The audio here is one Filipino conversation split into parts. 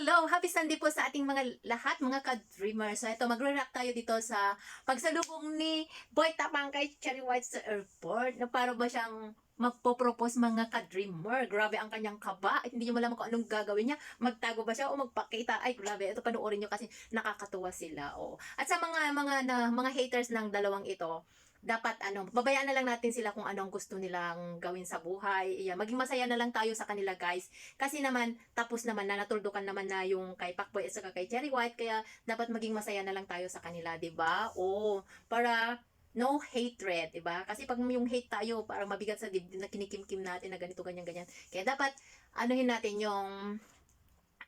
Hello! Happy Sunday po sa ating mga lahat, mga ka-dreamers. So ito, magre-react tayo dito sa pagsalubong ni Boy Tapang kay Cherry White sa airport. Na para ba siyang magpo-propose mga ka-dreamer. Grabe ang kanyang kaba. At hindi niyo malaman kung anong gagawin niya. Magtago ba siya o magpakita? Ay, grabe. Ito, panoorin niyo kasi nakakatuwa sila. Oh. At sa mga mga na, mga haters ng dalawang ito, dapat ano, babayaan na lang natin sila kung anong gusto nilang gawin sa buhay. Yeah, maging masaya na lang tayo sa kanila, guys. Kasi naman, tapos naman na natuldukan naman na yung kay Pacboy at saka kay Cherry White, kaya dapat maging masaya na lang tayo sa kanila, ba? Oo, para no hatred, 'di ba? Kasi pag yung hate tayo, parang mabigat sa dibdib na kinikimkim natin na ganito ganyan ganyan. Kaya dapat anuhin natin yung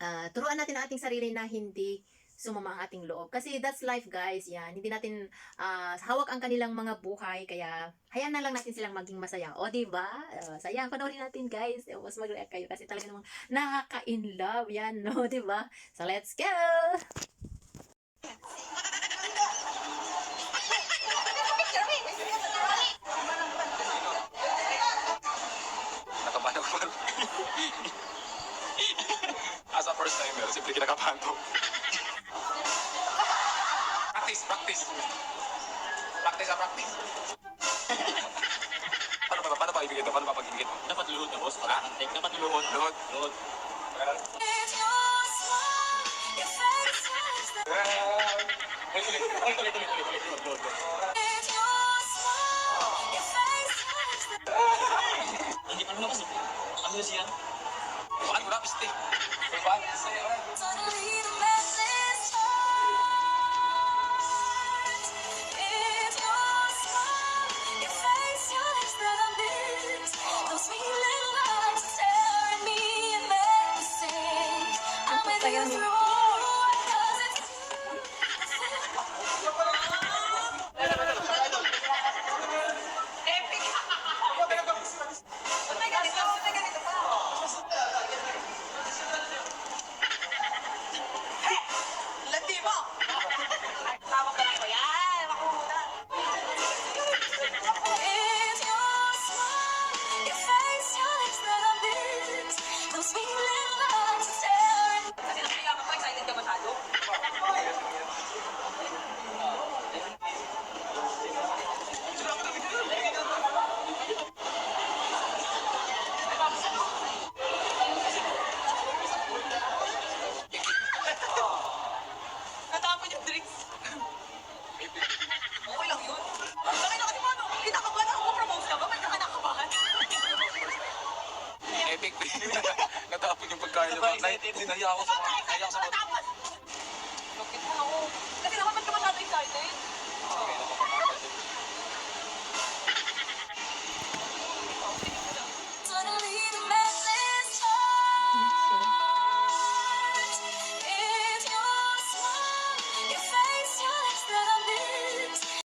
ah, turuan natin ang ating sarili na hindi sumama ang ating loob. Kasi that's life, guys. Yan. Hindi natin ah, hawak ang kanilang mga buhay. Kaya, hayaan na lang natin silang maging masaya. O, di ba? Uh, sayang, panoorin natin, guys. Eh, Mas mag-react kayo kasi talaga namang nakaka-in love. Yan, no? Di ba? So, let's go! As a first timer, siyempre kinakabahan to. Practice, practice. Ah, practice. paano ba, paano ba ibigay ito? Paano ba pag-ibigay ito? Dapat luhod na boss, para antek. Dapat luhod. Luhod. Luhod. Ulit, ulit, ulit, ulit, ulit, luhod, luhod. Hindi pa lumabas eh. Ano na siya? Paano ba, piste? Paano sa'yo? Landi Epic. Natapon yung pagkain niya. Nahiya ako sa mga, nahiya ako sa mga.